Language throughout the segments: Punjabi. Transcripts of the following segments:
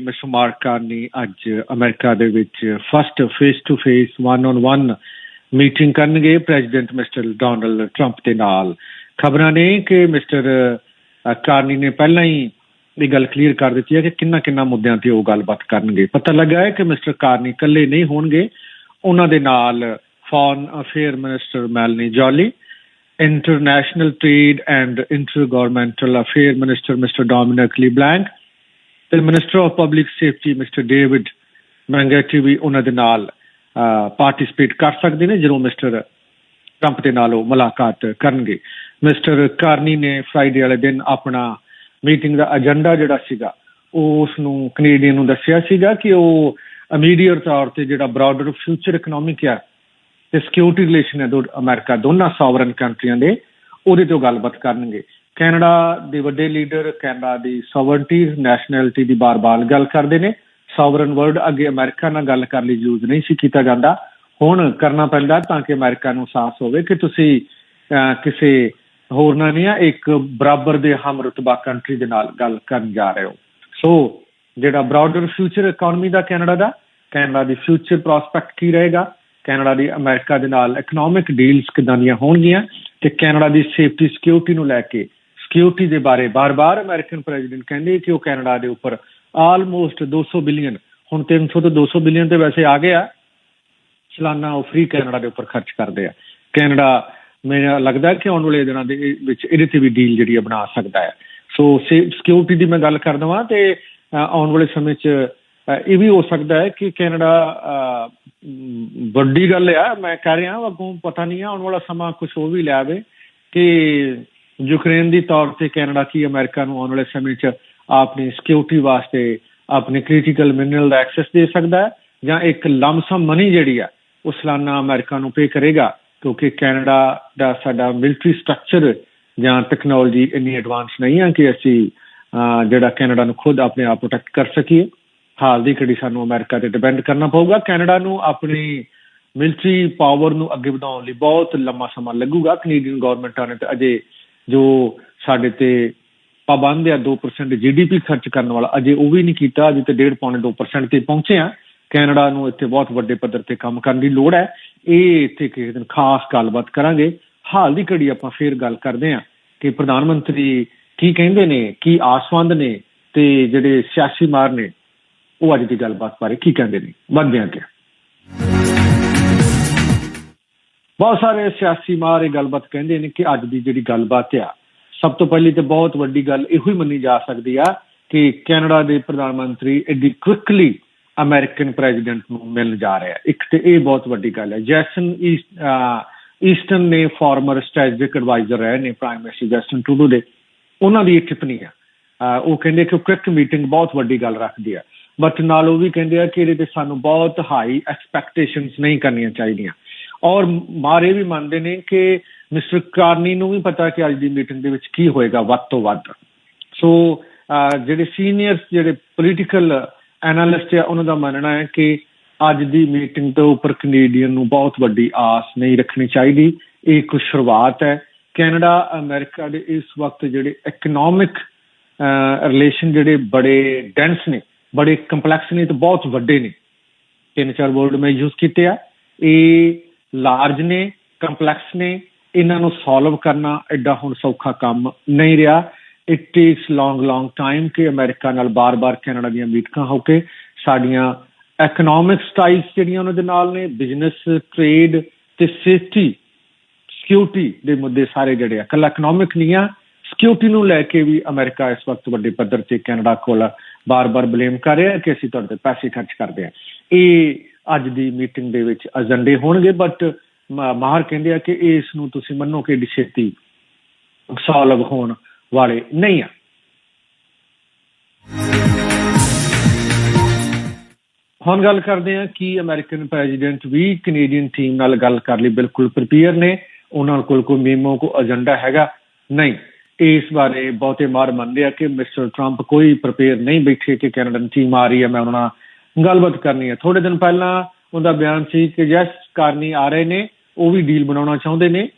ਮਿਸਟਰ ਮਾਰਕ ਕਾਰਨੀ ਅੱਜ ਅਮਰੀਕਾ ਦੇ ਵਿੱਚ first face to face one on one meeting ਕਰਨਗੇ ਪ੍ਰੈਜ਼ੀਡੈਂਟ ਮਿਸਟਰ ਡੋਨਲਡ ਟਰੰਪ ਦੇ ਨਾਲ। ਖਬਰਾਂ ਨੇ ਕਿ ਮਿਸਟਰ ਕਾਰਨੀ ਨੇ ਪਹਿਲਾਂ ਹੀ ਇਹ ਗੱਲ ਕਲੀਅਰ ਕਰ ਦਿੱਤੀ ਹੈ ਕਿ ਕਿੰਨਾ ਕਿੰਨਾ ਮੁੱਦਿਆਂ ਤੇ ਉਹ ਗੱਲਬਾਤ ਕਰਨਗੇ। ਪਤਾ ਲੱਗਾ ਹੈ ਕਿ ਮਿਸਟਰ ਕਾਰਨੀ ਇਕੱਲੇ ਨਹੀਂ ਹੋਣਗੇ, ਉਹਨਾਂ ਦੇ ਨਾਲ foreign affair minister Melanie Joly international trade and intergovernmental affair minister mister Dominic LeBlanc ਤੇ minister of public safety mister David McGuinty ਵੀ ਉਹਨਾਂ ਦੇ ਨਾਲ ਪਾਰਟਿਸਿਪੇਟ ਕਰ ਸਕਦੇ ਨੇ ਜਦੋਂ ਮਿਸਟਰ ਟਰੰਪ ਦੇ ਨਾਲ ਉਹ ਮੁਲਾਕਾਤ ਕਰਨਗੇ। ਮਿਸਟਰ ਕਾਰਨੀ ਨੇ ਫਰਾਈਡੇ ਵਾਲੇ ਦਿਨ ਆਪਣਾ ਮੀਟਿੰਗ ਦਾ ਏਜੰਡਾ ਜਿਹੜਾ ਸੀਗਾ, ਉਹ ਉਸ ਨੂੰ ਕੈਨੇਡੀਅਨ ਨੂੰ ਦੱਸਿਆ ਸੀਗਾ ਕਿ ਉਹ ਇਮੀਡੀਏਟ ਤੌਰ ਤੇ ਜਿਹੜਾ ਬ੍ਰਾਡਰ ਫਿਊਚਰ ਇਕਨੋਮਿਕ ਆ, ਤੇ ਸਿਕਿਉਰਿਟੀ ਰਿਲੇਸ਼ਨ ਹੈ ਦੋ ਅਮਰੀਕਾ ਦੋਨਾਂ ਸੋਵਰਨ ਕੰਟਰੀਆਂ ਦੇ, ਉਹਦੇ ਤੋਂ ਗੱਲਬਾਤ ਕਰਨਗੇ। ਕੈਨੇਡਾ ਦੇ ਵੱਡੇ ਲੀਡਰ, ਕੈਨੇਡਾ ਦੀ ਸੋਵਰਨਟੀ ਨੈਸ਼ਨੈਲਿਟੀ ਦੀ ਬਾਰ-ਬਾਰ ਗੱਲ ਕਰਦੇ ਨੇ। ਸੋਵਰਨ ਵਰਡ ਅੱਗੇ ਅਮਰੀਕਾ ਨਾਲ ਗੱਲ ਕਰਨ ਲਈ ਯੂਜ਼ ਨਹੀਂ ਸੀ ਕੀਤਾ ਜਾਂਦਾ। ਹੁਣ ਕਰਨਾ ਪੈਂਦਾ ਤਾਂ ਕਿ ਅਮਰੀਕਾ ਨੂੰ ਸਾਹਸ ਹੋਵੇ ਕਿ ਤੁਸੀਂ ਕਿਸੇ ਹੋਰ ਨਾਲ ਨਹੀਂ ਆ, ਇੱਕ ਬਰਾਬਰ ਦੇ ਹਮ ਰਤਬਾ ਕੰਟਰੀ ਦੇ ਨਾਲ ਗੱਲ ਕਰਨ ਜਾ ਰਹੇ ਹੋ। ਸੋ ਜਿਹੜਾ ਬ੍ਰਾਡਰ ਫਿਊਚਰ ਇਕਨੋਮੀ ਦਾ ਕੈਨੇਡਾ ਦਾ, ਕੈਨੇਡਾ ਦੀ ਫਿਊਚਰ ਪ੍ਰੋਸਪੈਕਟ ਕੀ ਰਹੇਗਾ? ਕੈਨੇਡਾ ਦੀ ਅਮਰੀਕਾ ਦੇ ਨਾਲ ਇਕਨੋਮਿਕ ਡੀਲਸ ਕਿਦਾਂ ਦੀਆਂ ਹੋਣਗੀਆਂ? ਤੇ ਕੈਨੇਡਾ ਦੀ ਸੇਫਟੀ ਸਿਕਿਉਰਿਟੀ ਨੂੰ ਲੈ ਕੇ ਸਿਕਿਉਰਿਟੀ ਦੇ ਬਾਰੇ ਬਾਰ-ਬਾਰ ਅਮਰੀਕਨ ਪ੍ਰੈਜ਼ੀਡੈਂਟ ਕਹਿੰਦੇ ਕਿ ਉਹ ਕੈਨੇਡਾ ਦੇ ਉੱਪਰ ਆਲਮੋਸਟ 200 ਬਿਲੀਅਨ ਹੁਣ 300 ਤੋਂ 200 ਬਿਲੀਅਨ ਤੇ ਵੈਸੇ ਆ ਗਿਆ। ਸਾਲਾਨਾ ਉਹ ਫ੍ਰੀ ਕੈਨੇਡਾ ਦੇ ਉੱਪਰ ਖਰਚ ਕਰਦੇ ਆ। ਕੈਨੇਡਾ ਮੈਨੂੰ ਲੱਗਦਾ ਕਿ ਆਉਣ ਵਾਲੇ ਦਿਨਾਂ ਦੇ ਵਿੱਚ ਇਹਦੇ ਤੇ ਵੀ ਡੀਲ ਜਿਹੜੀ ਆ ਬਣਾ ਸਕਦਾ ਹੈ ਸੋ ਸਿਕਿਉਰਿਟੀ ਦੀ ਮੈਂ ਗੱਲ ਕਰ ਵਾਂ ਤੇ ਆਉਣ ਵਾਲੇ ਸਮੇਂ 'ਚ ਇਹ ਵੀ ਹੋ ਸਕਦਾ ਹੈ ਕਿ ਕੈਨੇਡਾ ਵੱਡੀ ਗੱਲ ਆ। ਮੈਂ ਕਹਿ ਰਿਹਾ ਅੱਗੋਂ ਪਤਾ ਨਹੀਂ ਆਉਣ ਵਾਲਾ ਸਮਾਂ ਕੁਝ ਉਹ ਵੀ ਲਿਆਵੇ ਕਿ ਯੂਕਰੇਨ ਦੀ ਤੌਰ ਤੇ ਕੈਨੇਡਾ ਕੀ ਅਮਰੀਕਾ ਨੂੰ ਆਉਣ ਵਾਲੇ ਸਮੇਂ 'ਚ ਆਪਣੀ ਸਿਕਿਉਰਿਟੀ ਵਾਸਤੇ ਆਪਣੇ ਕ੍ਰਿਟੀਕਲ ਮਿਨਰਲ ਦਾ ਐਕਸੈਸ ਦੇ ਸਕਦਾ ਹੈ ਜਾਂ ਇੱਕ ਲਮਸਮ ਮਨੀ ਜਿਹੜੀ ਆ, ਉਹ ਸਾਲਾਨਾ ਅਮਰੀਕਾ ਨੂੰ ਪੇ ਕਰੇਗਾ, ਕਿਉਂਕਿ ਕੈਨੇਡਾ ਦਾ ਸਾਡਾ ਮਿਲਟਰੀ ਸਟਰਕਚਰ ਜਾਂ ਟੈਕਨੋਲੋਜੀ ਇੰਨੀ ਐਡਵਾਂਸ ਨਹੀਂ ਹੈ ਕਿ ਅਸੀਂ ਜਿਹੜਾ ਕੈਨੇਡਾ ਨੂੰ ਖੁਦ ਆਪਣੇ ਆਪ ਪ੍ਰੋਟੈਕਟ ਕਰ ਸਕੀਏ। ਹਾਲ ਦੀ ਘੜੀ ਸਾਨੂੰ ਅਮਰੀਕਾ ਤੇ ਡਿਪੈਂਡ ਕਰਨਾ ਪਊਗਾ। ਕੈਨੇਡਾ ਨੂੰ ਆਪਣੀ ਮਿਲਟਰੀ ਪਾਵਰ ਨੂੰ ਅੱਗੇ ਵਧਾਉਣ ਲਈ ਬਹੁਤ ਲੰਮਾ ਸਮਾਂ ਲੱਗੂਗਾ। ਕੈਨੇਡੀਅਨ ਗਵਰਨਮੈਂਟਾਂ ਨੇ ਤਾਂ ਅਜੇ ਜੋ ਸਾਡੇ ਤੇ ਪਾਬੰਦ ਆ 2% ਜੀਡੀਪੀ ਖਰਚ ਕਰਨ ਵਾਲਾ, ਅਜੇ ਉਹ ਵੀ ਨਹੀਂ ਕੀਤਾ, ਅਜੇ ਤੇ 1.5 ਪੌਣੇ 2% ਤੇ ਪਹੁੰਚੇ ਆ। ਕੈਨੇਡਾ ਨੂੰ ਇੱਥੇ ਬਹੁਤ ਵੱਡੇ ਪੱਧਰ ਤੇ ਕੰਮ ਕਰਨ ਦੀ ਲੋੜ ਹੈ। ਇਹ ਇੱਥੇ ਕਿਸੇ ਦਿਨ ਖਾਸ ਗੱਲਬਾਤ ਕਰਾਂਗੇ। ਹਾਲ ਦੀ ਘੜੀ ਆਪਾਂ ਫੇਰ ਗੱਲ ਕਰਦੇ ਹਾਂ ਕਿ ਪ੍ਰਧਾਨ ਮੰਤਰੀ ਕੀ ਕਹਿੰਦੇ ਨੇ, ਕੀ ਆਸਵੰਦ ਨੇ ਤੇ ਜਿਹੜੇ ਸਿਆਸੀ ਮਾਰ ਨੇ, ਉਹ ਅੱਜ ਦੀ ਗੱਲਬਾਤ ਬਾਰੇ ਕੀ ਕਹਿੰਦੇ ਨੇ? ਵੱਧਦੇ ਹਾਂ ਅੱਗੇ। ਬਹੁਤ ਸਾਰੇ ਸਿਆਸੀ ਮਾਹਰ ਇਹ ਗੱਲਬਾਤ ਕਹਿੰਦੇ ਨੇ ਕਿ ਅੱਜ ਦੀ ਜਿਹੜੀ ਗੱਲਬਾਤ ਆ, ਸਭ ਤੋਂ ਪਹਿਲੀ ਤੇ ਬਹੁਤ ਵੱਡੀ ਗੱਲ ਇਹੋ ਹੀ ਮੰਨੀ ਜਾ ਸਕਦੀ ਆ ਕਿ ਕੈਨੇਡਾ ਦੇ ਪ੍ਰਧਾਨ ਮੰਤਰੀ ਐਡੀ ਕੁਇਕਲੀ ਅਮਰੀਕਨ ਪ੍ਰੈਜ਼ੀਡੈਂਟ ਨੂੰ ਮਿਲਣ ਜਾ ਰਿਹਾ। ਇੱਕ ਤੇ ਇਹ ਬਹੁਤ ਵੱਡੀ ਗੱਲ ਹੈ ਜੈਸਨ ਈਸਟਨ ਨੇ ਫਾਰਮਰ ਸਟ੍ਰੈਟੇਜਿਕ ਐਡਵਾਈਜ਼ਰ ਰਹੇ ਨੇ ਪ੍ਰਾਈਮ ਮਿਨਿਸਟਰ ਜਸਟਨ ਟਰੂਡੋ ਦੇ। ਉਹਨਾਂ ਦੀ ਇਹ ਟਿੱਪਣੀ ਆ। ਉਹ ਕਹਿੰਦੇ ਕਿ ਕੁਇਕ ਮੀਟਿੰਗ ਬਹੁਤ ਵੱਡੀ ਗੱਲ ਰੱਖਦੀ ਆ। ਬਟ ਨਾਲ ਉਹ ਵੀ ਕਹਿੰਦੇ ਆ ਕਿ ਇਹਦੇ ਤੇ ਸਾਨੂੰ ਬਹੁਤ ਹਾਈ ਐਕਸਪੈਕਟੇਸ਼ਨਸ ਨਹੀਂ ਕਰਨੀਆਂ ਚਾਹੀਦੀਆਂ। ਔਰ ਮਾਰੇ ਵੀ ਮੰਨਦੇ ਨੇ ਕਿ ਮਿਸਟਰ ਕਾਰਨੀ ਨੂੰ ਵੀ ਪਤਾ ਕਿ ਅੱਜ ਦੀ ਮੀਟਿੰਗ ਦੇ ਵਿੱਚ ਕੀ ਹੋਏਗਾ ਵੱਧ ਤੋਂ ਵੱਧ। ਸੋ ਜਿਹੜੇ ਸੀਨੀਅਰ, ਜਿਹੜੇ ਪੋਲੀਟੀਕਲ ਐਨਾਲਿਸਟ ਆ, ਉਹਨਾਂ ਦਾ ਮੰਨਣਾ ਹੈ ਕਿ ਅੱਜ ਦੀ ਮੀਟਿੰਗ ਤੋਂ ਉੱਪਰ ਕੈਨੇਡੀਅਨ ਨੂੰ ਬਹੁਤ ਵੱਡੀ ਆਸ ਨਹੀਂ ਰੱਖਣੀ ਚਾਹੀਦੀ। ਇਹ ਇੱਕ ਸ਼ੁਰੂਆਤ ਹੈ। ਕੈਨੇਡਾ, ਅਮਰੀਕਾ ਦੇ ਇਸ ਵਕਤ ਜਿਹੜੇ ਇਕਨੋਮਿਕ ਰਿਲੇਸ਼ਨ ਜਿਹੜੇ ਬੜੇ ਡੈਂਸ ਨੇ, ਬੜੇ ਕੰਪਲੈਕਸ ਨੇ ਤੇ ਬਹੁਤ ਵੱਡੇ ਨੇ। ਤਿੰਨ ਚਾਰ ਵਰਡ ਮੈਂ ਯੂਜ਼ ਕੀਤੇ ਆ। ਇਹ ਲਾਰਜ ਨੇ, ਕੰਪਲੈਕਸ ਨੇ, ਇਹਨਾਂ ਨੂੰ ਸੋਲਵ ਕਰਨਾ ਐਡਾ ਹੁਣ ਸੌਖਾ ਕੰਮ ਨਹੀਂ ਰਿਹਾ। It takes long long time ਕਿ ਅਮਰੀਕਾ ਨਾਲ ਬਾਰ-ਬਾਰ ਕੈਨੇਡਾ ਦੀਆਂ ਮੀਟਿੰਗਾਂ ਹੋ ਕੇ ਸਾਡੀਆਂ ਇਕਨੋਮਿਕ ਸਟਾਈਲਸ ਜਿਹੜੀਆਂ ਉਹਨਾਂ ਦੇ ਨਾਲ ਨੇ ਬਿਜ਼ਨਸ ਟ੍ਰੇਡ ਤੇ ਸੇਫਟੀ ਸਿਕਿਉਰਿਟੀ ਦੇ ਮੁੱਦੇ ਸਾਰੇ ਜਿਹੜੇ ਆ, ਕੱਲਾ ਇਕਨੋਮਿਕ ਨਹੀਂ ਆ ਸਿਕਿਉਰਿਟੀ ਨੂੰ ਲੈ ਕੇ ਵੀ ਅਮਰੀਕਾ ਇਸ ਵਕਤ ਵੱਡੇ ਪੱਧਰ ਤੇ ਕੈਨੇਡਾ ਕੋਲ ਬਾਰ-ਬਾਰ ਬਲੇਮ ਕਰ ਰਿਹਾ ਕਿ ਅਸੀਂ ਤੁਹਾਡੇ ਤੇ ਪੈਸੇ ਖਰਚ ਕਰਦੇ ਆ। ਇਹ ਅੱਜ ਦੀ ਮੀਟਿੰਗ ਦੇ ਵਿੱਚ ਏਜੰਡੇ ਹੋਣਗੇ ਬਟ ਮਾਹਰ ਕਹਿੰਦੇ ਆ ਕਿ ਇਸ ਨੂੰ ਤੁਸੀਂ ਮੰਨੋ ਕਿ ਏਡੀ ਸੋਲਵ ਹੋਣ ਵਾਲੇ ਨਹੀਂ ਆ। ਹੁਣ ਗੱਲ ਕਰਦੇ ਆ ਕਿ ਅਮਰੀਕਨ ਪ੍ਰੈਜ਼ੀਡੈਂਟ ਵੀ ਕੈਨੇਡੀਅਨ ਟੀਮ ਨਾਲ ਗੱਲ ਕਰ ਲਈ, ਬਿਲਕੁਲ ਪ੍ਰਿਪੇਅਰ ਨੇ। ਉਹਨਾਂ ਕੋਲ ਕੋਈ ਮੀਮੋ ਕੋ ਏਜੰਡਾ ਹੈਗਾ ਨਹੀਂ। ਇਸ ਬਾਰੇ ਬਹੁਤੇ ਮਾਰ ਮੰਨਦੇ ਆ ਕਿ ਮਿਸਟਰ ਟਰੰਪ ਕੋਈ ਪ੍ਰਿਪੇਅਰ ਨਹੀਂ ਬੈਠੇ ਕਿ ਕੈਨੇਡੀਅਨ ਟੀਮ ਆ ਰਹੀ ਹੈ, ਮੈਂ ਉਹਨਾਂ ਗੱਲਬਾਤ ਕਰਨੀ ਹੈ। ਥੋੜੇ ਦਿਨ ਪਹਿਲਾਂ ਉਹਦਾ ਬਿਆਨ ਸੀ ਕਿ ਜੈਸ ਕਰਨੀ ਆ ਰਹੇ ਨੇ, ਉਹ ਵੀ ਡੀਲ ਬਣਾਉਣਾ ਚਾਹੁੰਦੇ ਨੇ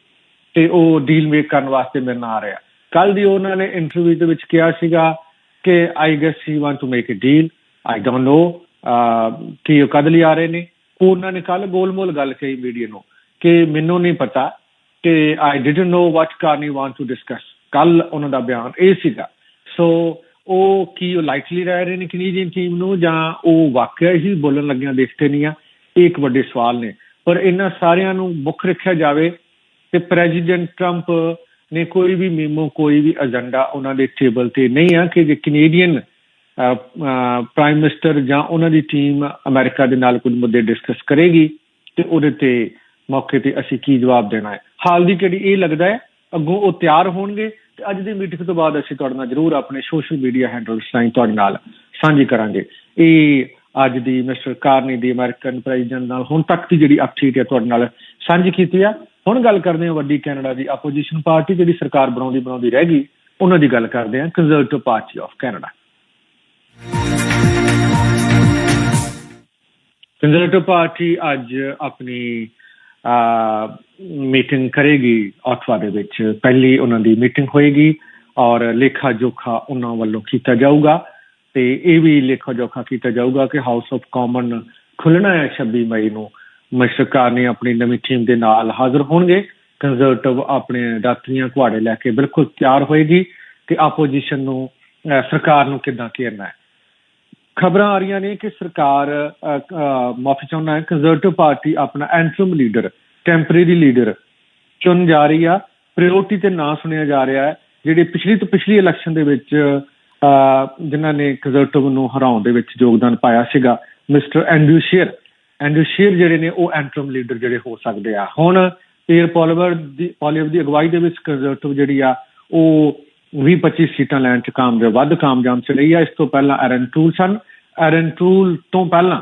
ਤੇ ਉਹ ਡੀਲ ਮੇਕ ਕਰਨ ਵਾਸਤੇ ਮੇਰੇ ਨਾਲ ਆ ਰਿਹਾ। ਕੱਲ ਦੀ ਉਹਨਾਂ ਨੇ ਇੰਟਰਵਿਊ ਦੇ ਵਿੱਚ ਕਿਹਾ ਸੀਗਾ ਕਿ I guess he want to make a deal I don't know ਕਿ ਉਹ ਕਦ ਲਈ ਆ ਰਹੇ ਨੇ। ਉਹਨਾਂ ਨੇ ਕੱਲ ਗੋਲਮੋਲ ਗੱਲ ਕਹੀ ਮੀਡੀਆ ਨੂੰ ਕਿ ਮੈਨੂੰ ਨਹੀਂ ਪਤਾ ਕਿ I didn't know what Carney want to discuss ਕੱਲ ਉਹਨਾਂ ਦਾ ਬਿਆਨ ਇਹ ਸੀਗਾ। ਸੋ ਉਹ ਕੀ ਉਹ ਲਾਈਕਲੀ ਰਹਿ ਰਹੇ ਨੇ ਕੈਨੇਡੀਅਨ ਟੀਮ ਨੂੰ ਜਾਂ ਉਹ ਵਾਕਿਆ ਹੀ ਬੋਲਣ ਲੱਗਿਆਂ ਦੇਖਦੇ ਨਹੀਂ ਆ, ਇਹ ਇੱਕ ਵੱਡੇ ਸਵਾਲ ਨੇ। ਪਰ ਇਹਨਾਂ ਸਾਰਿਆਂ ਨੂੰ ਮੁੱਖ ਰੱਖਿਆ ਜਾਵੇ ਤੇ ਪ੍ਰੈਜ਼ੀਡੈਂਟ ਟਰੰਪ ਨੇ ਕੋਈ ਵੀ ਮੀਮੋ ਕੋਈ ਵੀ ਏਜੰਡਾ ਉਹਨਾਂ ਦੇ ਟੇਬਲ ਤੇ ਨਹੀਂ ਆ ਕਿ ਜੇ ਕੈਨੇਡੀਅਨ ਪ੍ਰਾਈਮ ਮਿਨਿਸਟਰ ਜਾਂ ਉਹਨਾਂ ਦੀ ਟੀਮ ਅਮਰੀਕਾ ਦੇ ਨਾਲ ਕੁਝ ਮੁੱਦੇ ਡਿਸਕਸ ਕਰੇਗੀ ਤੇ ਉਹਦੇ ਤੇ ਮੌਕੇ ਤੇ ਅਸੀਂ ਕੀ ਜਵਾਬ ਦੇਣਾ ਹੈ। ਹਾਲ ਦੀ ਘੜੀ ਇਹ ਲੱਗਦਾ ਹੈ, ਅੱਗੋਂ ਉਹ ਤਿਆਰ ਹੋਣਗੇ ਤੇ ਅੱਜ ਦੀ ਮੀਟਿੰਗ ਤੋਂ ਬਾਅਦ ਅਸੀਂ ਤੁਹਾਡੇ ਨਾਲ ਜ਼ਰੂਰ ਆਪਣੇ ਸੋਸ਼ਲ ਮੀਡੀਆ ਹੈਂਡਲਸ ਰਾਹੀਂ ਤੁਹਾਡੇ ਨਾਲ ਸਾਂਝੀ ਕਰਾਂਗੇ। ਇਹ ਅੱਜ ਦੀ ਮਿਸਟਰ ਕਾਰਨੀ ਦੀ ਅਮਰੀਕਨ ਪ੍ਰੈਜ਼ੀਡੈਂਟ ਨਾਲ ਹੁਣ ਤੱਕ ਦੀ ਜਿਹੜੀ ਅਪਡੇਟ ਹੈ ਤੁਹਾਡੇ ਨਾਲ ਸਾਂਝੀ ਕੀਤੀ ਆ। ਹੁਣ ਗੱਲ ਕਰਦੇ ਹਾਂ ਵੱਡੀ ਕੈਨੇਡਾ ਦੀ ਆਪੋਜੀਸ਼ਨ ਪਾਰਟੀ ਜਿਹੜੀ ਸਰਕਾਰ ਬਣਾਉਂਦੀ ਬਣਾਉਂਦੀ ਰਹਿ ਗਈ, ਉਹਨਾਂ ਦੀ ਗੱਲ ਕਰਦੇ ਹਾਂ Conservative Party of Canada Conservative Party ਅੱਜ ਆਪਣੀ ਮੀਟਿੰਗ ਕਰੇਗੀ ਆਟਵਾ ਦੇ ਵਿੱਚ। ਪਹਿਲੀ ਉਹਨਾਂ ਦੀ ਮੀਟਿੰਗ ਹੋਏਗੀ ਔਰ ਲੇਖਾ ਜੋਖਾ ਉਹਨਾਂ ਵੱਲੋਂ ਕੀਤਾ ਜਾਊਗਾ। ਤੇ ਇਹ ਵੀ ਲੇਖਾ ਜੋਖਾ ਕੀਤਾ ਜਾਊਗਾ ਕਿ ਹਾਊਸ ਆਫ ਕਾਮਨ ਖੁੱਲਣਾ ਹੈ 26 ਮਈ ਨੂੰ। ਮਸ਼ਰਕਾਰ ਨੇ ਆਪਣੀ ਨਵੀਂ ਟੀਮ ਦੇ ਨਾਲ ਹਾਜ਼ਰ ਹੋਣਗੇ। ਕੰਜ਼ਰਵੇਟਿਵ ਆਪਣੇ ਦਾਤਰੀਆਂ ਕੁਹਾੜੇ ਲੈ ਕੇ ਬਿਲਕੁਲ ਤਿਆਰ ਹੋਏਗੀ। ਕਿ ਆਪੋਜੀਸ਼ਨ ਨੂੰ ਸਰਕਾਰ ਨੂੰ ਕਿੱਦਾਂ ਘੇਰਨਾ ਹੈ? ਖਬਰਾਂ ਆ ਰਹੀਆਂ ਨੇ ਕਿ ਸਰਕਾਰ ਮਾਫੀ ਚਾਹੁੰਦਾ ਹੈ ਕੰਜ਼ਰਵੇਟਿਵ ਪਾਰਟੀ ਆਪਣਾ ਐਂਟਰਮ ਲੀਡਰ ਟੈਂਪਰੇਰੀ ਲੀਡਰ ਚੁਣ ਜਾ ਰਹੀ ਆ। ਪ੍ਰਾਇੋਰਟੀ ਤੇ ਨਾਂ ਸੁਣਿਆ ਜਾ ਰਿਹਾ ਹੈ, ਜਿਹੜੇ ਪਿਛਲੀ ਤੋਂ ਪਿਛਲੀ ਇਲੈਕਸ਼ਨ ਦੇ ਵਿੱਚ ਜਿਨ੍ਹਾਂ ਨੇ ਕੰਜ਼ਰਵੇਟਿਵ ਨੂੰ ਹਰਾਉਣ ਦੇ ਵਿੱਚ ਯੋਗਦਾਨ ਪਾਇਆ ਸੀਗਾ, mister Andrew Scheer. Andrew Scheer ਜਿਹੜੇ ਨੇ, ਉਹ ਐਂਟਰਮ ਲੀਡਰ ਜਿਹੜੇ ਹੋ ਸਕਦੇ ਆ। ਹੁਣ ਪੀਰ ਪੋਲੀਵਰ ਦੀ ਪੋਲੀਵਰ ਦੀ ਅਗਵਾਈ ਦੇ ਵਿੱਚ ਕੰਜ਼ਰਵੇਟਿਵ ਜਿਹੜੀ ਆ, ਉਹ ਵੀ 25 ਸੀਟਾਂ ਲੈਣ ਚ ਕਾਮਯਾਬ, ਵੱਧ ਕਾਮਯਾਬ ਚ ਰਹੀ ਆ। ਇਸ ਤੋਂ ਪਹਿਲਾਂ ਐਰਨ ਟੂਲ ਸਨ। ਐਰਨ ਟੂਲ ਤੋਂ ਪਹਿਲਾਂ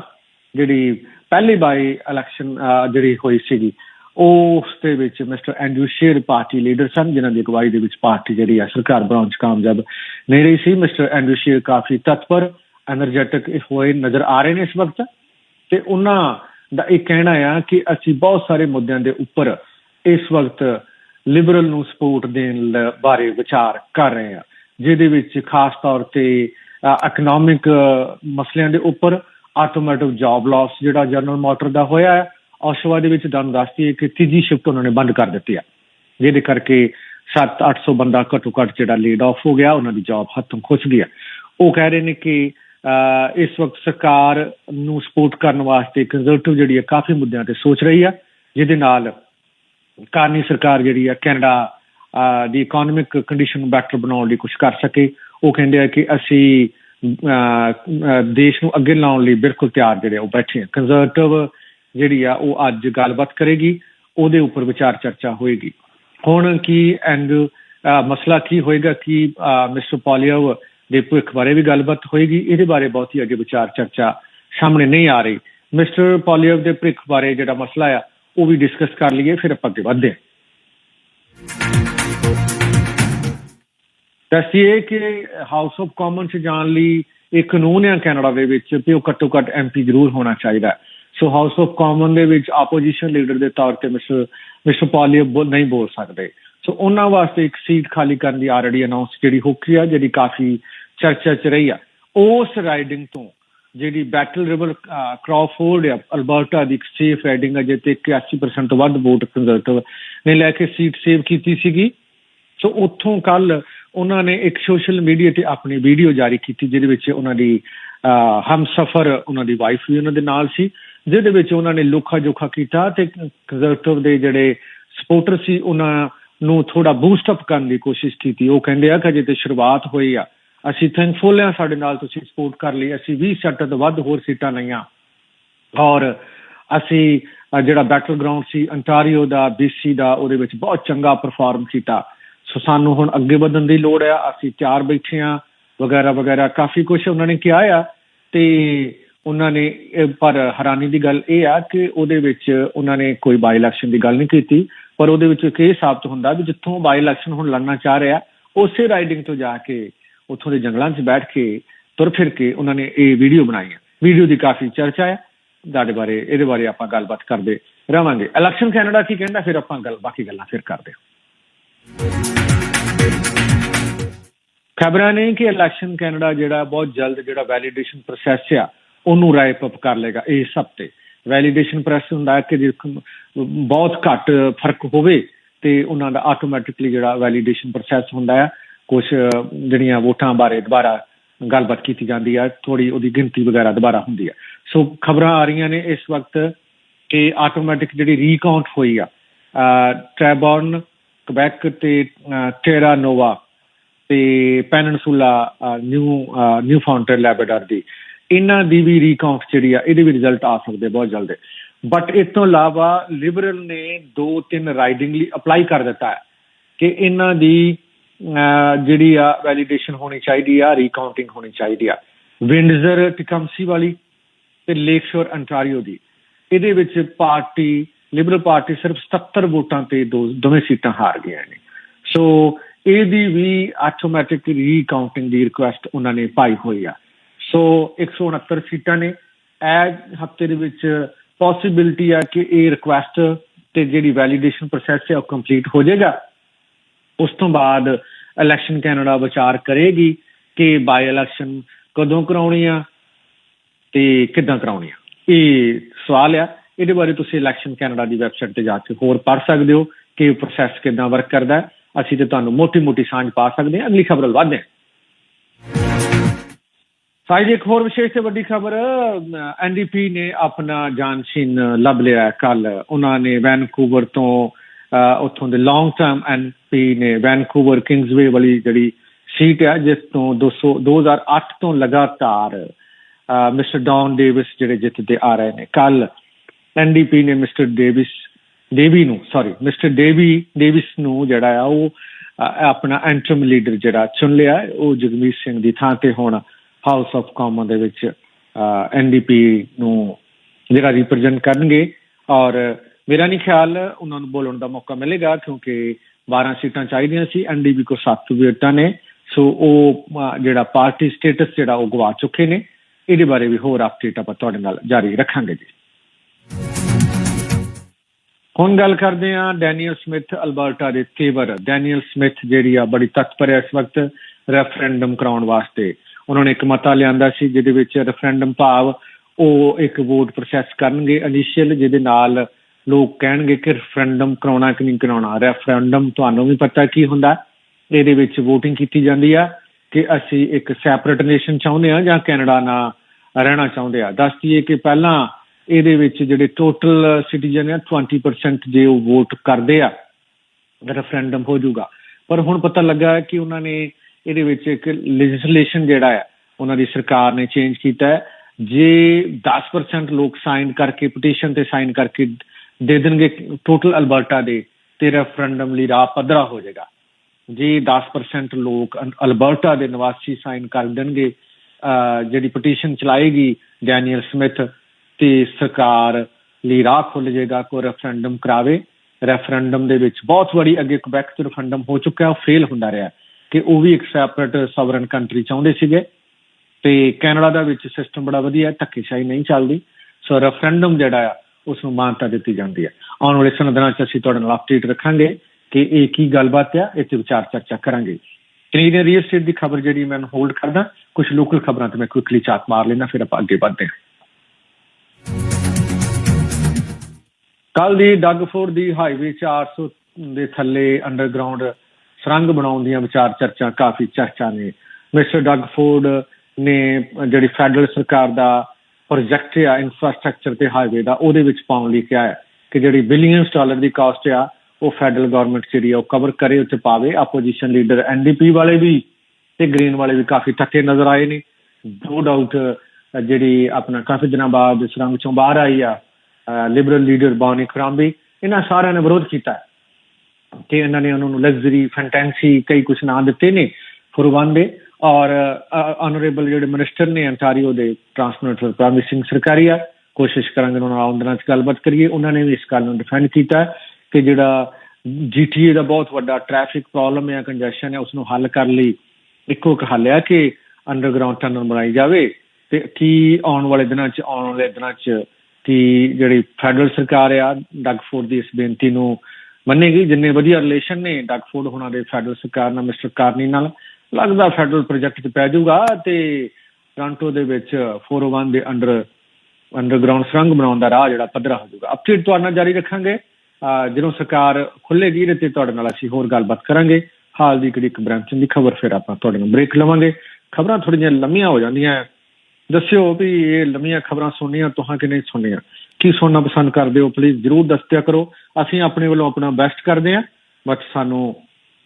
ਜਿਹੜੀ ਪਹਿਲੀ ਬਾਈ ਇਲੈਕਸ਼ਨ ਜਿਹੜੀ ਹੋਈ ਸੀਗੀ, ਉਸ ਦੇ ਵਿੱਚ mister Andrew Scheer party leader ਸਨ, ਜਿਨ੍ਹਾਂ ਦੀ ਅਗਵਾਈ ਦੇ ਵਿੱਚ ਪਾਰਟੀ ਜਿਹੜੀ ਆ, ਸਰਕਾਰ ਬਣਾਉਣ ਚ ਕਾਮਯਾਬ ਨਹੀਂ ਰਹੀ ਸੀ। ਮਿਸਟਰ ਐਂਡਰੂ ਸ਼ੇਰ ਕਾਫੀ ਤਤਪਰ ਐਨਰਜੈਟਿਕ ਹੋਏ ਨਜ਼ਰ ਆ ਰਹੇ ਨੇ ਇਸ ਵਕਤ। ਤੇ ਉਹਨਾਂ ਦਾ ਇਹ ਕਹਿਣਾ ਆ ਕਿ ਅਸੀਂ ਬਹੁਤ ਸਾਰੇ ਮੁੱਦਿਆਂ ਦੇ ਉੱਪਰ ਇਸ ਵਕਤ ਲਿਬਰਲ ਨੂੰ ਸਪੋਰਟ ਦੇਣ ਬਾਰੇ ਵਿਚਾਰ ਕਰ ਰਹੇ ਆ ਜਿਹਦੇ ਵਿੱਚ ਖਾਸ ਤੌਰ ਤੇ ਇਕਨੋਮਿਕ ਮਸਲਿਆਂ ਦੇ ਉੱਪਰ ਆਟੋਮੈਟਿਕ ਜੌਬ ਲਾਸ ਜਿਹੜਾ ਜਨਰਲ ਮੋਟਰ ਦਾ ਹੋਇਆ ਹੈ ਔਸ਼ਵਾ ਦੇ ਵਿੱਚ ਤੁਹਾਨੂੰ ਦੱਸਦੀ ਹੈ ਕਿ ਤੀਜੀ ਸ਼ਿਫਟ ਉਹਨਾਂ ਨੇ ਬੰਦ ਕਰ ਦਿੱਤੀ ਆ ਜਿਹਦੇ ਕਰਕੇ 7-800 ਬੰਦਾ ਘੱਟੋ ਘੱਟ ਜਿਹੜਾ ਲੇਡ ਆਫ ਹੋ ਗਿਆ, ਉਹਨਾਂ ਦੀ ਜੌਬ ਹੱਥੋਂ ਖੁੱਸ ਗਿਆ ਉਹ ਕਹਿ ਰਹੇ ਨੇ ਕਿ ਇਸ ਵਕਤ ਸਰਕਾਰ ਨੂੰ ਸਪੋਰਟ ਕਰਨ ਵਾਸਤੇ ਕੰਜ਼ਰਵੇਟਿਵ ਜਿਹੜੀ ਹੈ, ਕਾਫੀ ਮੁੱਦਿਆਂ ਤੇ ਸੋਚ ਰਹੀ ਆ ਜਿਹਦੇ ਨਾਲ ਕਾਰਨੀ ਸਰਕਾਰ ਜਿਹੜੀ ਆ ਕੈਨੇਡਾ ਦੀ ਇਕਨੋਮਿਕ ਕੰਡੀਸ਼ਨ ਨੂੰ ਬੈਟਰ ਬਣਾਉਣ ਲਈ ਕੁਝ ਕਰ ਸਕੇ। ਉਹ ਕਹਿੰਦੇ ਆ ਕਿ ਅਸੀਂ ਦੇਸ਼ ਨੂੰ ਅੱਗੇ ਲਾਉਣ ਲਈ ਬਿਲਕੁਲ ਤਿਆਰ ਜਿਹੜੇ ਉਹ ਬੈਠੇ ਆ। ਕੰਜ਼ਰਵੇਟਿਵ ਜਿਹੜੀ ਆ, ਉਹ ਅੱਜ ਗੱਲਬਾਤ ਕਰੇਗੀ। ਉਹਦੇ ਉੱਪਰ ਵਿਚਾਰ ਚਰਚਾ ਹੋਏਗੀ। ਹੁਣ ਕੀ ਐਂਡ ਮਸਲਾ ਕੀ ਹੋਏਗਾ, ਕਿ ਮਿਸਟਰ ਪੋਲੀਓ ਦੇ ਭਵਿੱਖ ਬਾਰੇ ਵੀ ਗੱਲਬਾਤ ਹੋਏਗੀ? ਇਹਦੇ ਬਾਰੇ ਬਹੁਤ ਹੀ ਅੱਗੇ ਵਿਚਾਰ ਚਰਚਾ ਸਾਹਮਣੇ ਨਹੀਂ ਆ ਰਹੀ। ਮਿਸਟਰ ਪੋਲੀਓ ਦੇ ਭਵਿੱਖ ਬਾਰੇ ਜਿਹੜਾ ਮਸਲਾ ਆ ਉਹ ਵੀ ਡਿਸਕਸ ਕਰ ਲਈਏ, ਫਿਰ ਆਪਾਂ ਅੱਗੇ ਵਧਦੇ ਹਾਂ। ਦੱਸਿਏ ਕਿ ਹਾਊਸ ਆਫ ਕਾਮਨ ਚ ਜਾਣ ਲਈ ਇਹ ਕਾਨੂੰਨ ਹੈ ਕੈਨੇਡਾ ਦੇ ਵਿੱਚ ਕਿ ਉਹ ਘੱਟੋ ਘੱਟ ਐਮਪੀ ਜ਼ਰੂਰ ਹੋਣਾ ਚਾਹੀਦਾ ਸੋ ਹਾਊਸ ਆਫ ਕਾਮਨ ਦੇ ਵਿੱਚ ਆਪੋਜੀਸ਼ਨ ਲੀਡਰ ਦੇ ਤੌਰ ਤੇ ਮਿਸਟਰ ਮਿਸਟਰ ਪੋਲੀਓ ਨਹੀਂ ਬੋਲ ਸਕਦੇ। ਸੋ ਉਹਨਾਂ ਵਾਸਤੇ ਇੱਕ ਸੀਟ ਖਾਲੀ ਕਰਨ ਦੀ ਆਲਰੇਡੀ ਅਨਾਉਂਸ ਜਿਹੜੀ ਹੋ ਗਈ ਆ, ਜਿਹੜੀ ਕਾਫੀ ਚਰਚਾ ਚ ਰਹੀ ਆ। ਉਸ ਰਾਈਡਿੰਗ ਤੋਂ ਜਿਹੜੀ ਬੈਟਲ ਰਿਵਰ ਕ੍ਰਾਫੋਰਡ ਆ, ਅਲਬਰਟਾ ਦੀ ਸੇਫ ਰਾਈਡਿੰਗ ਅਜੇ ਤੇ 81% ਤੋਂ ਵੱਧ ਵੋਟ ਕੰਜ਼ਰਵੇਟਿਵ ਨੇ ਲੈ ਕੇ ਸੀਟ ਸੇਵ ਕੀਤੀ ਸੀਗੀ। ਸੋ ਉੱਥੋਂ ਕੱਲ ਉਹਨਾਂ ਨੇ ਇੱਕ ਸੋਸ਼ਲ ਮੀਡੀਆ ਤੇ ਆਪਣੀ ਵੀਡੀਓ ਜਾਰੀ ਕੀਤੀ, ਜਿਹਦੇ ਵਿੱਚ ਉਹਨਾਂ ਦੀ ਹਮਸਫਰ, ਉਹਨਾਂ ਦੀ ਵਾਈਫ ਵੀ ਉਹਨਾਂ ਦੇ ਨਾਲ ਸੀ, ਜਿਹਦੇ ਵਿੱਚ ਉਹਨਾਂ ਨੇ ਲੋਖਾ ਜੋਖਾ ਕੀਤਾ ਤੇ ਕੰਜ਼ਰਵੇਟਿਵ ਦੇ ਜਿਹੜੇ ਸਪੋਰਟਰ ਸੀ, ਉਹਨਾਂ ਨੂੰ ਥੋੜਾ ਬੂਸਟ ਅਪ ਕਰਨ ਦੀ ਕੋਸ਼ਿਸ਼ ਕੀਤੀ। ਉਹ ਕਹਿੰਦੇ ਆ ਕਿ ਜੇ ਤੇ ਸ਼ੁਰੂਆਤ ਹੋਈ ਆ ਅਸੀਂ ਥੈਂਕਫੁਲ ਆ ਸਾਡੇ ਨਾਲ ਤੁਸੀਂ ਸਪੋਰਟ ਕਰ ਲਈ। ਅਸੀਂ 20 ਸੈਟ ਤੋਂ ਵੱਧ ਹੋਰ ਸੀਟਾਂ ਲਈਆਂ। ਔਰ ਅਸੀਂ ਜਿਹੜਾ ਬੈਟਲ ਗਰਾਊਂਡ ਸੀ ਅੰਟਾਰੀਓ ਦਾ ਬੀਸੀ ਦਾ, ਉਹਦੇ ਵਿੱਚ ਬਹੁਤ ਚੰਗਾ ਪਰਫਾਰਮ ਕੀਤਾ। ਸੋ ਸਾਨੂੰ ਹੁਣ ਅੱਗੇ ਵਧਣ ਦੀ ਲੋੜ ਆ। ਅਸੀਂ ਚਾਰ ਬੈਠੇ ਆ ਵਗੈਰਾ ਵਗੈਰਾ। ਕਾਫੀ ਕੁਝ ਉਹਨਾਂ ਨੇ ਕਿਹਾ ਆ ਤੇ ਉਹਨਾਂ ਨੇ ਪਰ ਹੈਰਾਨੀ ਦੀ ਗੱਲ ਇਹ ਆ ਕਿ ਉਹਦੇ ਵਿੱਚ ਉਹਨਾਂ ਨੇ ਕੋਈ ਬਾਈ ਇਲੈਕਸ਼ਨ ਦੀ ਗੱਲ ਨਹੀਂ ਕੀਤੀ। ਪਰ ਉਹਦੇ ਵਿੱਚ ਇੱਕ ਇਹ ਸਾਬਤ ਹੁੰਦਾ ਵੀ ਜਿੱਥੋਂ ਬਾਈ ਇਲੈਕਸ਼ਨ ਹੁਣ ਲੜਨਾ ਚਾਹ ਰਿਹਾ, ਉਸੇ ਰਾਈਡਿੰਗ ਤੋਂ ਜਾ ਕੇ ਉੱਥੋਂ ਦੇ ਜੰਗਲਾਂ 'ਚ ਬੈਠ ਕੇ ਤੁਰ ਫਿਰ ਕੇ ਉਹਨਾਂ ਨੇ ਇਹ ਵੀਡੀਓ ਬਣਾਈ ਹੈ। ਵੀਡੀਓ ਦੀ ਕਾਫੀ ਚਰਚਾ ਹੈ। ਤੁਹਾਡੇ ਬਾਰੇ, ਇਹਦੇ ਬਾਰੇ ਆਪਾਂ ਗੱਲਬਾਤ ਕਰਦੇ ਰਵਾਂਗੇ। ਇਲੈਕਸ਼ਨ ਕੈਨੇਡਾ ਕੀ ਕਹਿੰਦਾ, ਫਿਰ ਆਪਾਂ ਗੱਲ, ਬਾਕੀ ਗੱਲਾਂ ਫਿਰ ਕਰਦੇ ਖਬਰਾਂ ਨੇ ਕਿ ਇਲੈਕਸ਼ਨ ਕੈਨੇਡਾ ਜਿਹੜਾ ਬਹੁਤ ਜਲਦ ਜਿਹੜਾ ਵੈਲੀਡੇਸ਼ਨ ਪ੍ਰੋਸੈਸ ਆ, ਉਹਨੂੰ ਰੈਪ ਅਪ ਕਰ ਲੇਗਾ ਇਸ ਹਫ਼ਤੇ ਵੈਲੀਡੇਸ਼ਨ ਪ੍ਰੋਸੈਸ ਹੁੰਦਾ ਕਿ ਜੇ ਬਹੁਤ ਘੱਟ ਫ਼ਰਕ ਹੋਵੇ ਤੇ ਉਹਨਾਂ ਦਾ ਆਟੋਮੈਟਿਕਲੀ ਜਿਹੜਾ ਵੈਲੀਡੇਸ਼ਨ ਪ੍ਰੋਸੈਸ ਹੁੰਦਾ ਹੈ ਕੁਝ ਜਿਹੜੀਆਂ ਵੋਟਾਂ ਬਾਰੇ ਦੁਬਾਰਾ ਗੱਲਬਾਤ ਕੀਤੀ ਜਾਂਦੀ ਹੈ ਥੋੜੀ ਉਹਦੀ ਗਿਣਤੀ ਵਗੈਰਾ ਦੁਬਾਰਾ ਹੁੰਦੀ ਹੈ ਸੋ ਖਬਰਾਂ ਆ ਰਹੀਆਂ ਨੇ ਇਸ ਵਕਤ ਕਿ ਆਟੋਮੈਟਿਕ ਜਿਹੜੀ ਰੀਕਾਊਂਟ ਹੋਈ ਆ ਟ੍ਰੈਬੌਰਨ ਕਬੈਕ ਤੇ ਟੇਰਾ ਨੋਵਾ ਤੇ peninsula new Newfoundland Labrador ਦੀ। ਇਹਨਾਂ ਦੀ ਵੀ ਰੀਕਾਊਂਟ ਜਿਹੜੀ ਆ, ਇਹਦੇ ਵੀ ਰਿਜ਼ਲਟ ਆ ਸਕਦੇ ਬਹੁਤ ਜਲਦ। ਬਟ ਇਸ ਤੋਂ ਇਲਾਵਾ ਲਿਬਰਲ ਨੇ ਦੋ ਤਿੰਨ ਰਾਈਡਿੰਗ ਲਈ ਅਪਲਾਈ ਕਰ ਦਿੱਤਾ ਹੈ ਕਿ ਇਹਨਾਂ ਦੀ ਜਿਹੜੀ ਆ ਵੈਲੀਡੇਸ਼ਨ ਹੋਣੀ ਚਾਹੀਦੀ ਆ ਰੀਕਾਊਂਟਿੰਗ ਹੋਣੀ ਚਾਹੀਦੀ ਆ। ਵਿੰਡਜ਼ਰ ਟਿਕਮਸੀ ਵਾਲੀ ਤੇ ਲੇਕ ਸ਼ੋਰ ਅੰਟਾਰੀਓ ਦੀ। ਇਹਦੇ ਵਿੱਚ ਪਾਰਟੀ ਲਿਬਰਲ ਪਾਰਟੀ ਸਿਰਫ 77 ਵੋਟਾਂ ਤੇ ਦੋ, ਦੋਵੇਂ ਸੀਟਾਂ ਹਾਰ ਗਈਆਂ ਨੇ। ਸੋ ਇਹਦੀ ਵੀ ਆਟੋਮੈਟਿਕ ਰੀਕਾਊਂਟਿੰਗ ਦੀ ਰਿਕੁਐਸਟ ਉਹਨਾਂ ਨੇ ਪਾਈ ਹੋਈ ਆ। ਸੋ 169 ਸੀਟਾਂ ਨੇ। ਇਹ ਹਫ਼ਤੇ ਦੇ ਵਿੱਚ ਪੋਸਿਬਿਲਿਟੀ ਆ ਕਿ ਇਹ ਰਿਕੁਐਸਟ ਤੇ ਜਿਹੜੀ ਵੈਲੀਡੇਸ਼ਨ ਪ੍ਰੋਸੈਸ ਹੈ ਉਹ ਕੰਪਲੀਟ ਹੋ ਜਾਏਗਾ। ਉਸ ਤੋਂ ਬਾਅਦ ਇਲੈਕਸ਼ਨ ਕੈਨੇਡਾ ਵਿਚਾਰ ਕਰੇਗੀ ਕਿ ਬਾਈ ਇਲੈਕਸ਼ਨ ਕਦੋਂ ਕਰਾਉਣੀ ਆ ਤੇ ਕਿੱਦਾਂ ਕਰਾਉਣੀ ਆ। ਇਹ ਸਵਾਲ ਆ। ਇਹਦੇ ਬਾਰੇ ਤੁਸੀਂ ਇਲੈਕਸ਼ਨ ਕੈਨੇਡਾ ਦੀ ਵੈਬਸਾਈਟ ਤੇ ਜਾ ਕੇ ਹੋਰ ਪੜ੍ਹ ਸਕਦੇ ਹੋ ਕਿ ਇਹ ਪ੍ਰੋਸੈਸ ਕਿੱਦਾਂ ਵਰਕ ਕਰਦਾ ਹੈ। ਅਸੀਂ ਤੇ ਤੁਹਾਨੂੰ ਮੋਟੀ-ਮੋਟੀ ਸਾਂਝ ਪਾ ਸਕਦੇ ਹਾਂ। ਅਗਲੀ ਖਬਰ ਵਧਦੇ ਹਾਂ। ਸਾਈਡ ਇੱਕ ਹੋਰ ਵਿਸ਼ੇਸ਼ ਤੇ ਵੱਡੀ ਖਬਰ ਐਨਡੀਪੀ ਨੇ ਆਪਣਾ ਜਾਨਸ਼ੀਨ ਲੱਭ ਲਿਆ ਕੱਲ ਉਹਨਾਂ ਨੇ ਵੈਨਕੂਵਰ ਤੋਂ ਉੱਥੋਂ ਦੇ ਲੌਂਗ ਟਰਮ ਐਨਪੀ ਨੇ ਵੈਨਕੂਵਰ ਕਿੰਗਸਵੇ ਵਾਲੀ ਜਿਹੜੀ ਸੀਟ ਹੈ, ਜਿਸ ਤੋਂ 200 2008 ਤੋਂ ਲਗਾਤਾਰ ਮਿਸਟਰ ਡੌਨ ਡੇਵਿਸ ਜਿਹੜੇ ਜਿੱਤਦੇ ਆ ਰਹੇ ਨੇ। ਕੱਲ ਐਨਡੀਪੀ ਨੇ ਮਿਸਟਰ ਡੇਵਿਸ, ਡੇਵੀ ਨੂੰ ਸੌਰੀ ਮਿਸਟਰ ਡੇਵੀ, ਡੇਵਿਸ ਨੂੰ ਜਿਹੜਾ ਆ, ਉਹ ਆਪਣਾ ਐਂਟਰਮ ਲੀਡਰ ਜਿਹੜਾ ਚੁਣ ਲਿਆ। ਉਹ ਜਗਮੀਤ ਸਿੰਘ ਦੀ ਥਾਂ ਤੇ ਹੁਣ ਹਾਊਸ ਆਫ ਕਾਮਨ ਦੇ ਵਿੱਚ ਐਨਡੀਪੀ ਨੂੰ ਜਿਹੜਾ ਰਿਪਰੈਜ਼ੈਂਟ ਕਰਨਗੇ। ਔਰ ਮੇਰਾ ਨਹੀਂ ਖਿਆਲ ਉਹਨਾਂ ਨੂੰ ਬੋਲਣ ਦਾ ਮੌਕਾ ਮਿਲੇਗਾ ਕਿਉਂਕਿ 12 ਸੀਟਾਂ ਚਾਹੀਦੀਆਂ ਸੀ ਐਨਡੀਪੀ ਕੋ 7 ਸੀਟਾਂ ਨੇ। ਸੋ ਉਹ ਜਿਹੜਾ ਪਾਰਟੀ ਸਟੇਟਸ ਜਿਹੜਾ ਉਹ ਗਵਾ ਚੁੱਕੇ ਨੇ। ਇਹਦੇ ਬਾਰੇ ਵੀ ਹੋਰ ਅਪਡੇਟ ਆਪਾਂ ਤੁਹਾਡੇ ਨਾਲ ਜਾਰੀ ਰੱਖਾਂਗੇ ਜੀ। ਹੁਣ ਗੱਲ ਕਰਦੇ ਹਾਂ ਡੈਨੀਅਲ ਸਮਿਥ ਅਲਬਰਟਾ ਦੇ ਤੇਵਰ। ਡੈਨੀਅਲ ਸਮਿਥ ਜਿਹੜੀ ਆ ਬੜੀ ਤਤਪਰ ਹੈ ਇਸ ਵਕਤ ਰੈਫਰੈਂਡਮ ਕਰਾਉਣ ਵਾਸਤੇ। ਉਹਨਾਂ ਨੇ ਇੱਕ ਮਤਾ ਲਿਆਂਦਾ ਸੀ ਜਿਹਦੇ ਵਿੱਚ ਰੈਫਰੈਂਡਮ ਭਾਵ ਉਹ ਇੱਕ ਵੋਟ ਪ੍ਰੋਸੈਸ ਕਰਨਗੇ ਇਨੀਸ਼ੀਅਲ ਜਿਹਦੇ ਨਾਲ ਲੋਕ ਕਹਿਣਗੇ ਕਿ ਰੈਫਰੈਂਡਮ ਕਰਾਉਣਾ ਕਿ ਨਹੀਂ ਕਰਾਉਣਾ ਰੈਫਰੈਂਡਮ ਤੁਹਾਨੂੰ ਵੀ ਪਤਾ ਕੀ ਹੁੰਦਾ, ਇਹਦੇ ਵਿੱਚ VOTING ਕੀਤੀ ਜਾਂਦੀ ਆ ਕਿ ਅਸੀਂ ਇੱਕ ਸੈਪਰੇਟ ਨੇਸ਼ਨ ਚਾਹੁੰਦੇ ਆ ਜਾਂ ਕੈਨੇਡਾ ਨਾਲ ਰਹਿਣਾ ਚਾਹੁੰਦੇ ਆ। ਦੱਸ ਦਈਏ ਕਿ ਪਹਿਲਾਂ ਇਹਦੇ ਵਿੱਚ ਜਿਹੜੇ ਟੋਟਲ ਸਿਟੀਜ਼ਨ ਆ 20% ਜੇ ਉਹ ਵੋਟ ਕਰਦੇ ਆ ਰੈਫਰੈਂਡਮ ਹੋ ਜਾਊਗਾ। ਪਰ ਹੁਣ ਪਤਾ ਲੱਗਾ ਕਿ ਉਹਨਾਂ ਨੇ ਇਹਦੇ ਵਿੱਚ ਇੱਕ ਲੈਜਿਸਲੇਸ਼ਨ ਜਿਹੜਾ ਹੈ ਉਹਨਾਂ ਦੀ ਸਰਕਾਰ ਨੇ ਚੇਂਜ ਕੀਤਾ ਹੈ। ਜੇ 10% ਲੋਕ ਸਾਈਨ ਕਰਕੇ ਪਟੀਸ਼ਨ ਤੇ ਸਾਈਨ ਕਰਕੇ ਦੇ ਦੇਣਗੇ ਟੋਟਲ ਅਲਬਰਟਾ ਦੇ ਤੇ ਰੈਫਰੈਂਡਮ ਲਈ ਰਾਹ ਪੱਧਰਾ ਹੋ ਜਾਏਗਾ। ਜੇ 10% ਲੋਕ ਅਲਬਰਟਾ ਦੇ ਨਿਵਾਸੀ ਸਾਈਨ ਕਰ ਦੇਣਗੇ ਜਿਹੜੀ ਪਟੀਸ਼ਨ ਚਲਾਏਗੀ ਡੈਨੀਅਲ ਸਮਿਥ ਤੇ ਸਰਕਾਰ ਲਈ ਰਾਹ ਖੁੱਲ ਜਾਏਗਾ ਕੋ ਰੈਫਰੈਂਡਮ ਕਰਾਵੇ। ਰੈਫਰੈਂਡਮ ਦੇ ਵਿੱਚ ਬਹੁਤ ਵਾਰੀ ਅੱਗੇ ਕੁਬੈਕ ਤੇ ਰੈਫਰੈਂਡਮ ਹੋ ਚੁੱਕਾ ਉਹ ਫੇਲ ਹੁੰਦਾ ਰਿਹਾ। ਕਿ ਉਹ ਵੀ ਇੱਕ ਸੈਪਰੇਟ ਸੋਵਰਨ ਕੰਟਰੀ ਚਾਹੁੰਦੇ ਸੀਗੇ। ਤੇ ਕੈਨੇਡਾ ਦਾ ਵਿੱਚ ਸਿਸਟਮ ਬੜਾ ਵਧੀਆ ਹੈ ਧੱਕੇਸ਼ਾਹੀ ਨਹੀਂ ਚੱਲਦੀ। ਸੋ ਰੈਫਰੈਂਡਮ ਜਿਹੜਾ ਆ ਉਸ ਨੂੰ ਮਾਨਤਾ ਦਿੱਤੀ ਜਾਂਦੀ ਹੈ। ਆਉਣ ਵਾਲੇ ਸਮੇਂ ਦਿਨਾਂ 'ਚ ਅਸੀਂ ਤੁਹਾਡੇ ਨਾਲ ਅਪਡੇਟ ਰੱਖਾਂਗੇ ਕਿ ਇਹ ਕੀ ਗੱਲਬਾਤ ਆ ਇਹ ਤੇ ਵਿਚਾਰ ਚਰਚਾ ਕਰਾਂਗੇ। ਕੈਨੇਡੀਅਨ ਰੀਅਲ ਸਟੇਟ ਦੀ ਖਬਰ ਜਿਹੜੀ ਮੈਂ ਹੋਲਡ ਕਰਦਾ ਕੁਝ ਲੋਕਲ ਖਬਰਾਂ ਤੇ ਮੈਂ ਕੁਇਕਲੀ ਚਾਤ ਮਾਰ ਲੈਣਾ ਫਿਰ ਆਪਾਂ ਅੱਗੇ ਵਧਦੇ ਹਾਂ। ਕੱਲ ਦੀ ਡੱਗਫੋਰਡ ਦੀ ਹਾਈਵੇ 400 ਦੇ ਥੱਲੇ ਅੰਡਰਗਰਾਉਂਡ ਸੁਰੰਗ ਬਣਾਉਣ ਦੀਆਂ ਵਿਚਾਰ ਚਰਚਾ, ਕਾਫੀ ਚਰਚਾ ਨੇ। ਮਿਸਟਰ ਡੱਗਫੋਰਡ ਨੇ ਜਿਹੜੀ ਫੈਡਰਲ ਸਰਕਾਰ ਦਾ ਪ੍ਰੋਜੈਕਟ ਆ ਇਨਫਰਾਸਟ੍ਰਕਚਰ ਤੇ ਹਾਈਵੇ ਦਾ, ਉਹਦੇ ਵਿੱਚ ਪਾਉਣ ਲਈ ਕਿਹਾ ਹੈ ਕਿ ਜਿਹੜੀ ਬਿਲੀਅਨਸ ਡਾਲਰ ਦੀ ਕਾਸਟ ਆ, ਉਹ ਫੈਡਰਲ ਗਵਰਨਮੈਂਟ ਜਿਹੜੀ ਉਹ ਕਵਰ ਕਰੇ ਉੱਤੇ ਪਾਵੇ। ਆਪੋਜੀਸ਼ਨ ਲੀਡਰ ਐਨਡੀਪੀ ਵਾਲੇ ਵੀ ਤੇ ਗ੍ਰੀਨ ਵਾਲੇ ਵੀ ਕਾਫੀ ਥੱਕੇ ਨਜ਼ਰ ਆਏ ਨੇ। ਨੋ ਡਾਊਟ ਜਿਹੜੀ ਆਪਣਾ ਕਾਫੀ ਦਿਨਾਂ ਬਾਅਦ ਇਸ ਰੰਗ ਚੋਂ ਬਾਹਰ ਆਈ ਆ ਲਿਬਰਲ ਲੀਡਰ ਬਾਨੀ ਕ੍ਰਾਂਬੀ ਇਹਨਾਂ ਸਾਰਿਆਂ ਨੇ ਵਿਰੋਧ ਕੀਤਾ ਕਿ ਇਹਨਾਂ ਨੇ ਉਹਨਾਂ ਨੂੰ ਲਗਜ਼ਰੀ ਫੈਂਟੈਂਸੀ ਕਈ ਕੁਛ ਨਾਂ ਦਿੱਤੇ ਨੇ ਫੁਰਵਾਨ ਦੇ ਔਰ ਆਨਰੇਬਲ ਜਿਹੜੇ ਮਿਨਿਸਟਰ ਨੇ ਅੰਟਾਰੀਓ ਦੇ ਟ੍ਰਾਂਸਪੋਰਟ ਪ੍ਰੋਮਿਸਿੰਗ ਸਰਕਾਰੀ ਆ ਕੋਸ਼ਿਸ਼ ਕਰਾਂਗੇ ਉਹਨਾਂ ਨਾਲ ਆਉਂਦਨਾਂ 'ਚ ਗੱਲਬਾਤ ਕਰੀਏ। ਉਹਨਾਂ ਨੇ ਵੀ ਇਸ ਗੱਲ ਨੂੰ ਡਿਫੈਂਡ ਕੀਤਾ ਕਿ ਜਿਹੜਾ ਜੀਟੀਏ ਦਾ ਬਹੁਤ ਵੱਡਾ ਟ੍ਰੈਫਿਕ ਪ੍ਰੋਬਲਮ ਹੈ ਕੰਜੈਸ਼ਨ ਹੈ ਉਸ ਨੂੰ ਹੱਲ ਕਰਨ ਲਈ ਇੱਕੋ ਇੱਕ ਹੱਲ ਹੈ ਕਿ ਅੰਡਰਗਰਾਉਂਡ ਟਨਲ ਬਣਾਈ ਜਾਵੇ ਤੇ ਕੀ ਆਉਣ ਵਾਲੇ ਦਿਨਾਂ 'ਚ, ਆਉਣ ਵਾਲੇ ਦਿਨਾਂ 'ਚ ਕਿ ਜਿਹੜੀ ਫੈਡਰਲ ਸਰਕਾਰ ਆ ਡਗਫੋਰਡ ਦੀ ਇਸ ਬੇਨਤੀ ਨੂੰ ਮੰਨੇਗੀ। ਜਿੰਨੇ ਵਧੀਆ ਰਿਲੇਸ਼ਨ ਨੇ ਡਗਫੋਰਡ ਹੋਣਾ ਦੇ ਫੈਡਰਲ ਸਰਕਾਰ ਨਾਲ, ਮਿਸਟਰ ਕਾਰਨੀ ਨਾਲ ਲੱਗਦਾ ਫੈਡਰਲ ਪ੍ਰੋਜੈਕਟ 'ਚ ਪੈ ਜਾਊਗਾ ਤੇ ਟੋਰਾਂਟੋ ਦੇ ਵਿੱਚ 401 ਦੇ ਅੰਡਰ ਅੰਡਰਗਰਾਉਂਡ ਸੁਰੰਗ ਬਣਾਉਣ ਦਾ ਰਾਹ ਜਿਹੜਾ ਪੱਧਰਾ ਹੋ ਜਾਊਗਾ। ਅਪਡੇਟ ਤੁਹਾਡੇ ਨਾਲ ਜਾਰੀ ਰੱਖਾਂਗੇ। ਜਦੋਂ ਸਰਕਾਰ ਖੁੱਲੇਗੀ ਤੇ ਤੁਹਾਡੇ ਨਾਲ ਅਸੀਂ ਹੋਰ ਗੱਲਬਾਤ ਕਰਾਂਗੇ। ਹਾਲ ਦੀ ਕਿਹੜੀ ਇੱਕ ਬ੍ਰੈਂਚਨ ਦੀ ਖਬਰ, ਫਿਰ ਆਪਾਂ ਤੁਹਾਡੇ ਨਾਲ ਬ੍ਰੇਕ ਲਵਾਂਗੇ। ਖਬਰਾਂ ਥੋੜੀਆਂ ਲੰਮੀਆਂ ਹੋ ਜਾਂਦੀਆਂ। ਦੱਸਿਓ ਵੀ ਇਹ ਲੰਮੀਆਂ ਖਬਰਾਂ ਸੁਣਨੀਆਂ, ਤੁਹਾਂ ਕਿ ਨਹੀਂ ਸੁਣਨੀਆਂ? ਕੀ ਸੁਣਨਾ ਪਸੰਦ ਕਰਦੇ ਹੋ? ਪਲੀਜ਼ ਜਰੂਰ ਦੱਸਿਆ ਕਰੋ। ਅਸੀਂ ਆਪਣੇ ਵੱਲੋਂ ਆਪਣਾ ਬੈਸਟ ਕਰਦੇ ਹਾਂ। ਬਟ ਸਾਨੂੰ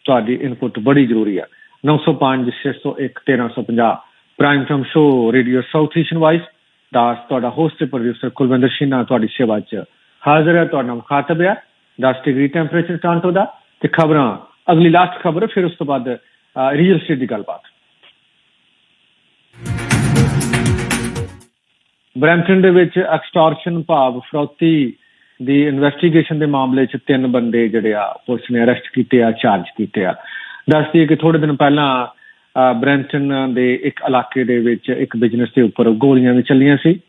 ਤੁਹਾਡੀ ਇਨਪੁਟ ਬੜੀ ਜ਼ਰੂਰੀ ਆ। 905 601 1350 prime time show radio South Asian voice ਦਾਸ ਤੁਹਾਡਾ ਹੋਸਟ ਤੇ ਪ੍ਰੋਡਿਊਸਰ ਕੁਲਵਿੰਦਰ ਸ਼ਿਨਾ ਤੁਹਾਡੀ ਸੇਵਾ 'ਚ ਹਾਜ਼ਰ ਹੈ। ਤੁਹਾਡਾ ਮੁਖਾਤਬ ਹੈ। 10 ਡਿਗਰੀ ਟੈਂਪਰੇਚਰ ਟਾਂਟੋ ਦਾ ਤੇ ਖਬਰਾਂ, ਅਗਲੀ ਲਾਸਟ ਖਬਰ, ਫਿਰ ਉਸ ਤੋਂ ਬਾਅਦ ਰੀਅਲ ਸਟੇਟ ਦੀ ਗੱਲਬਾਤ। ਬ੍ਰੈਂਪਟਨ ਦੇ ਵਿੱਚ ਐਕਸਟੋਰਸ਼ਨ ਭਾਵ ਫਰੌਤੀ ਦੀ ਇਨਵੈਸਟੀਗੇਸ਼ਨ ਦੇ ਮਾਮਲੇ 'ਚ ਤਿੰਨ ਬੰਦੇ ਜਿਹੜੇ ਆ, ਪੁਲਿਸ ਨੇ ਅਰੈਸਟ ਕੀਤੇ ਆ ਚਾਰਜ ਕੀਤੇ ਆ। ਦੱਸਦੀ ਕਿ ਥੋੜੇ ਦਿਨ ਪਹਿਲਾਂ ਅਹ, ਬ੍ਰੈਂਪਟਨ ਦੇ ਇੱਕ ਇਲਾਕੇ ਦੇ ਵਿੱਚ ਇੱਕ ਬਿਜ਼ਨਸ ਦੇ ਉੱਪਰ ਗੋਲੀਆਂ ਵੀ ਚੱਲੀਆਂ ਸੀ।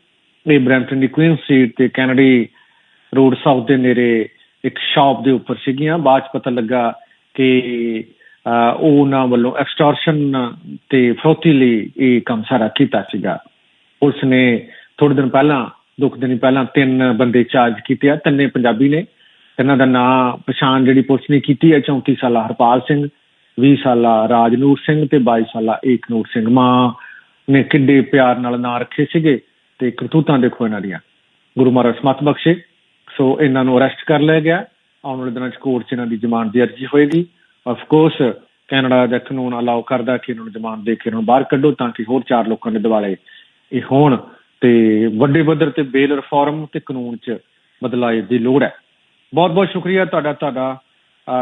ਇਹ ਬ੍ਰੈਂਟਨ ਦੀ ਕੁਈਨ ਸਟਰੀਟ ਤੇ ਕੈਨਡੀ ਰੋਡ ਸਾਊਥ ਦੇ ਨੇੜੇ ਇੱਕ ਸ਼ਾਪ ਦੇ ਉੱਪਰ ਸੀਗੀਆਂ। ਬਾਅਦ ਪਤਾ ਲੱਗਾ ਕਿ ਉਹਨਾਂ ਵੱਲੋਂ ਐਕਸਟੋਰਸ਼ਨ ਤੇ ਫਰੋਤੀ ਲਈ ਇਹ ਕੰਮ ਸਾਰਾ ਕੀਤਾ ਸੀਗਾ। ਪੁਲਿਸ ਨੇ ਥੋੜੇ ਦਿਨ ਪਹਿਲਾਂ ਦੋ ਕੁ ਦਿਨ ਪਹਿਲਾਂ ਤਿੰਨ ਬੰਦੇ ਚਾਰਜ ਕੀਤੇ ਆ। ਤਿੰਨੇ ਪੰਜਾਬੀ ਨੇ। ਇਹਨਾਂ ਦਾ ਨਾਂ ਪਛਾਣ ਜਿਹੜੀ ਪੁਲਿਸ ਨੇ ਕੀਤੀ ਹੈ 34 ਸਾਲਾ ਹਰਪਾਲ ਸਿੰਘ। 20 ਸਾਲਾ ਰਾਜਨੂਰ ਸਿੰਘ ਤੇ 22 ਸਾਲਾ ਏਕਨੂਰ ਸਿੰਘ। ਮਾਂ ਨੇ ਕਿੱਡੇ ਪਿਆਰ ਨਾਲ ਨਾਂ ਰੱਖੇ ਸੀਗੇ ਤੇ ਕਰਤੂਤਾਂ ਦੇਖੋ ਇਹਨਾਂ ਦੀਆਂ। ਗੁਰੂ ਮਹਾਰਾਜ ਸਮਤ ਬਖਸ਼ੇ, ਸੋ ਇਹਨਾਂ ਨੂੰ ਅਰੈਸਟ ਕਰ ਲਿਆ ਗਿਆ। ਆਉਣ ਵਾਲੇ ਦਿਨਾਂ 'ਚ ਕੋਰਟ 'ਚ ਇਹਨਾਂ ਦੀ ਜ਼ਮਾਨਤ ਦੀ ਅਰਜ਼ੀ ਹੋਏਗੀ। ਆਫ ਕੋਰਸ ਕੈਨੇਡਾ ਦਾ ਕਾਨੂੰਨ ਅਲਾਉ ਕਰਦਾ ਕਿ ਇਹਨਾਂ ਨੂੰ ਜ਼ਮਾਨਤ ਦੇ ਕੇ ਇਹਨਾਂ ਨੂੰ ਬਾਹਰ ਕੱਢੋ ਤਾਂ ਕਿ ਹੋਰ ਚਾਰ ਲੋਕਾਂ ਦੇ ਦਿਵਾਲੇ ਇਹ ਹੋਣ। ਤੇ ਵੱਡੇ ਪੱਧਰ ਤੇ ਬੇਲ ਰਿਫਾਰਮ ਤੇ ਕਾਨੂੰਨ 'ਚ ਬਦਲਾਅ ਦੀ ਲੋੜ ਹੈ। ਬਹੁਤ ਬਹੁਤ ਸ਼ੁਕਰੀਆ ਤੁਹਾਡਾ ਤੁਹਾਡਾ